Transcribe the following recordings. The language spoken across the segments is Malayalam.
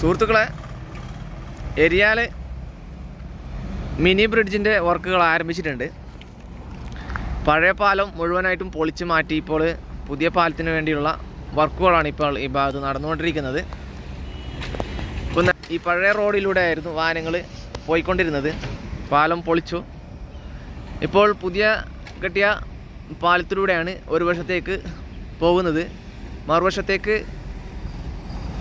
സുഹൃത്തുക്കളെ എരിയാൽ മിനി ബ്രിഡ്ജിന്റെ വർക്കുകൾ ആരംഭിച്ചിട്ടുണ്ട്. പഴയ പാലം മുഴുവനായിട്ടും പൊളിച്ച് മാറ്റി ഇപ്പോൾ പുതിയ പാലത്തിന് വേണ്ടിയുള്ള വർക്കുകളാണ് ഇപ്പോൾ ഈ ഭാഗത്ത് നടന്നുകൊണ്ടിരിക്കുന്നത്. ഈ പഴയ റോഡിലൂടെ ആയിരുന്നു വാഹനങ്ങൾ പോയിക്കൊണ്ടിരുന്നത്. പാലം പൊളിച്ചു. ഇപ്പോൾ പുതിയ കെട്ടിയ പാലത്തിലൂടെയാണ് ഒരു വശത്തേക്ക് പോകുന്നത്. മറുവശത്തേക്ക്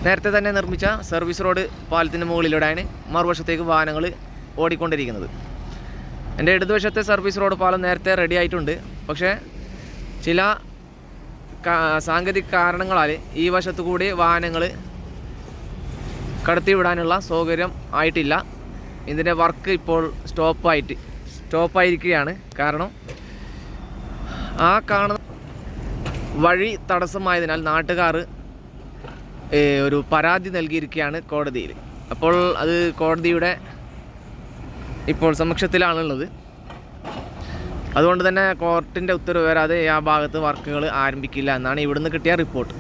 നേരത്തെ തന്നെ നിർമ്മിച്ച സർവീസ് റോഡ് പാലത്തിന്റെ മുകളിലൂടെയാണ് മറുവശത്തേക്ക് വാഹനങ്ങൾ ഓടിക്കൊണ്ടിരിക്കുന്നത്. എന്റെ ഇടതുവശത്തെ സർവീസ് റോഡ് പാലം നേരത്തെ റെഡി ആയിട്ടുണ്ട്. പക്ഷേ ചില സാങ്കേതിക കാരണങ്ങളാൽ ഈ വശത്തു കൂടി വാഹനങ്ങൾ കടത്തിവിടാനുള്ള സൗകര്യം ആയിട്ടില്ല. ഇതിന്റെ വർക്ക് ഇപ്പോൾ സ്റ്റോപ്പായിട്ട് സ്റ്റോപ്പായിരിക്കുകയാണ് കാരണം ആ കാണുന്ന വഴി തടസ്സമായതിനാൽ നാട്ടുകാർ ഒരു പരാതി നൽകിയിരിക്കുകയാണ് കോടതിയിൽ. അപ്പോൾ അത് കോടതിയുടെ ഇപ്പോൾ സമക്ഷത്തിലാണുള്ളത്. അതുകൊണ്ട് തന്നെ കോർട്ടിന്റെ ഉത്തരവ് വരാതെ ആ ഭാഗത്ത് വർക്കുകൾ ആരംഭിക്കില്ല എന്നാണ് ഇവിടുന്ന് കിട്ടിയ റിപ്പോർട്ട്.